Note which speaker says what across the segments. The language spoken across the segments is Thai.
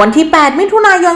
Speaker 1: วันที่ 8 มิถุนายน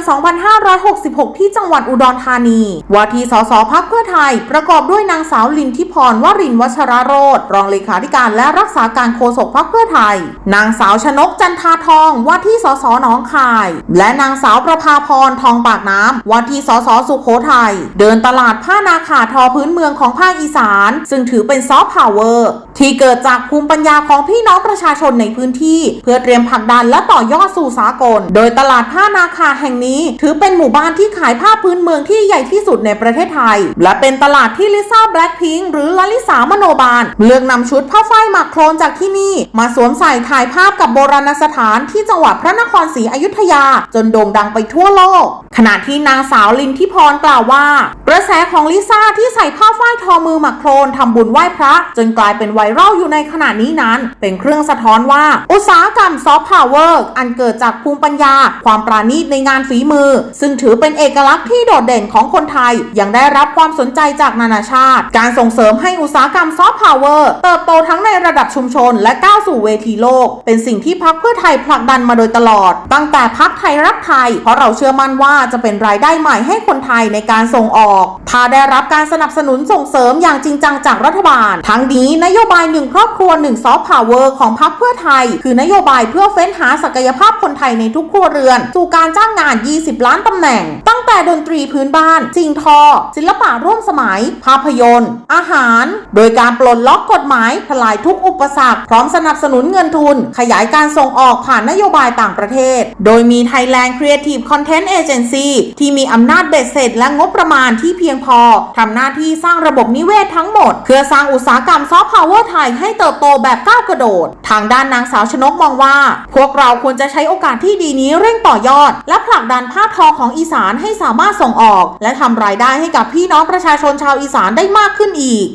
Speaker 1: 2566 ที่จังหวัดอุดรธานี ว่าที่สสพักเพื่อไทย ประกอบด้วยนางสาวลินทิพรวรินวัชรโรธรองเลขาธิการและรักษาการโฆษกพักเพื่อไทย นางสาวชนกจันทาทอง ว่าที่สสหนองคาย และนางสาวประภาพรทองปากน้ำว่าที่สสสุโขทัยเดินตลาดผ้านาขาทอพื้นเมืองของภาคอีสาน ซึ่งถือเป็นซอฟต์พาวเวอร์ที่เกิดจากภูมิปัญญาของพี่น้องประชาชนในพื้นที่ เพื่อเตรียมผลักดันและต่อยอดสู่สากล โดยตลาดผ้านาคาแห่งนี้ ถือเป็นหมู่บ้านที่ขายผ้าพื้นเมืองที่ใหญ่ที่สุดในประเทศไทย และเป็นตลาดที่ลิซ่าแบล็คพิงค์หรือลลิสามโนบาล เลือกนำชุดผ้าฝ้ายหมักโครนจากที่นี่ มาสวมใส่ถ่ายภาพกับโบราณสถานที่จังหวัดพระนครศรีอยุธยา จนโด่งดังไปทั่วโลก ขณะที่นางสาวลินทิพรกล่าวว่า กระแสของลิซ่าที่ใส่ผ้าฝ้ายทอมือหมักโครนทำบุญไหว้พระ จนกลายเป็นไวรัลอยู่ในขณะนี้นั้น เป็นเครื่องสะท้อนว่า อุตสาหกรรมซอฟต์พาวเวอร์อันเกิดจากภูมิปัญญา ความปราณีตในงานฝีมือ ซึ่งถือเป็นเอกลักษณ์ที่โดดเด่นของคนไทย ยังได้รับความสนใจจากนานาชาติ การส่งเสริมให้อุตสาหกรรมซอฟต์พาวเวอร์เติบโตทั้งในระดับชุมชน และก้าวสู่เวทีโลก เป็นสิ่งที่พักเพื่อไทยผลักดันมาโดยตลอด ตั้งแต่พักไทยรักไทยเพราะเราเชื่อมั่นว่าจะเป็นรายได้ใหม่ให้คนไทยในการส่งออก ถ้าได้รับการสนับสนุนส่งเสริมอย่างจริงจังจากรัฐบาล ทั้งนี้นโยบายหนึ่งครอบครัวหนึ่งซอฟต์พาวเวอร์ของพักเพื่อไทย คือนโยบายเพื่อเฟ้นหาศักยภาพคนไทยในทุกครัวเรือน สู่การจ้างงาน 20 ล้านตำแหน่ง ตั้งแต่ดนตรีพื้นบ้าน สิ่งทอ ศิลปะร่วมสมัย ภาพยนตร์ อาหาร โดยการปลดล็อกกฎหมายทลายทุกอุปสรรค พร้อมสนับสนุนเงินทุน ขยายการส่งออกผ่านนโยบายต่างประเทศ โดยมี Thailand Creative Content Agency ที่มีอำนาจเบ็ดเสร็จและงบประมาณที่เพียงพอทำหน้าที่สร้างระบบนิเวศทั้งหมด เพื่อสร้างอุตสาหกรรมซอฟต์พาวเวอร์ไทยให้เติบโตแบบก้าวกระโดด ทางด้านนางสาวชนกมองว่า พวกเราควรจะใช้โอกาสที่ดีนี้เร่งต่อยอด และผลักดันผ้าทอของอีสานให้สามารถส่งออก และทำรายได้ให้กับพี่น้องประชาชนชาวอีสานได้มากขึ้นอีก